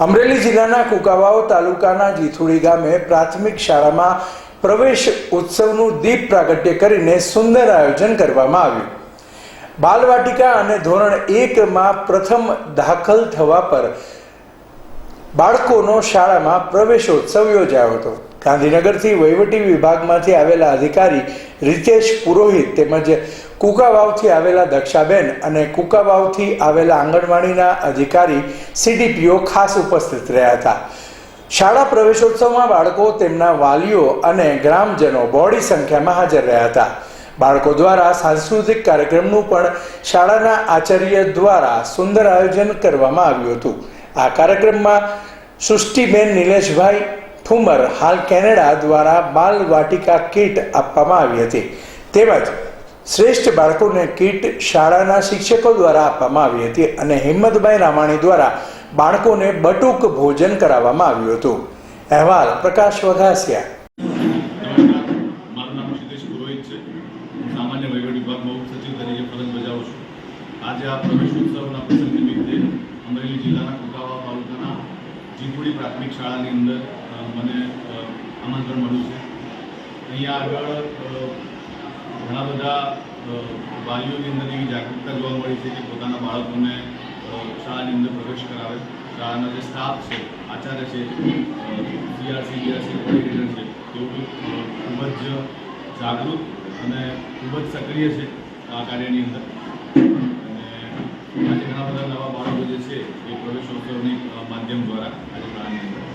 અમરેલી જિલ્લાના કુકાવાવ તાલુકાના જીથુડી ગામે પ્રાથમિક શાળામાં પ્રવેશ ઉત્સવનું દીપ પ્રાગટ્ય કરીને સુંદર આયોજન કરવામાં આવ્યું. બાલવાટિકા અને ધોરણ એકમાં પ્રથમ દાખલ થવા પર બાળકોનો શાળામાં પ્રવેશોત્સવ યોજાયો હતો. ગાંધીનગરથી વહીવટી વિભાગમાંથી આવેલા અધિકારી રિતેશ પુરોહિત તેમજ કુકાવાવથી આવેલા દક્ષાબેન અને કુકાવાવથી આવેલા આંગણવાડીના અધિકારી સીડીપીઓ ખાસ ઉપસ્થિત રહ્યા હતા. શાળા પ્રવેશોત્સવમાં બાળકો તેમના વાલીઓ અને ગ્રામજનો બોડી સંખ્યામાં હાજર રહ્યા હતા. બાળકો દ્વારા સાંસ્કૃતિક કાર્યક્રમનું પણ શાળાના આચાર્ય દ્વારા સુંદર આયોજન કરવામાં આવ્યું હતું. આ કાર્યક્રમમાં સૃષ્ટિબેન નિલેશભાઈ ઠુમર હાલ કેનેડા દ્વારા બાલ વાટિકા કીટ આપવામાં આવી હતી. તેમજ શ્રેષ્ઠ બાળકોને કીટ શાળાના શિક્ષકો દ્વારા આપવામાં આવી હતી અને હિંમતભાઈ રામાણી દ્વારા બાળકોને બટુક ભોજન કરાવવામાં આવ્યું હતું. અહેવાલ પ્રકાશ વઘાસિયા. આજે આ પ્રવેશોત્સવના પ્રસંગ નિમિત્તે અમરેલી જિલ્લાના જીંકુડી પ્રાથમિક શાળાની અંદર મને આમંત્રણ મળ્યું છે. અહીંયા આગળ ઘણા બધા વાલીઓની અંદર એવી જાગૃતતા જોવા મળી છે કે પોતાના બાળકોને શાળાની અંદર પ્રવેશ કરાવે. શાળાનો જે સ્ટાફ છે, આચાર્ય છે સીઆરસી બીઆરસી કોર્ડિનેટર છે, તેઓ ખૂબ જ જાગૃત અને ખૂબ જ સક્રિય છે આ કાર્યની અંદર. અ, માધ્યમ દ્વારા આજે અંદર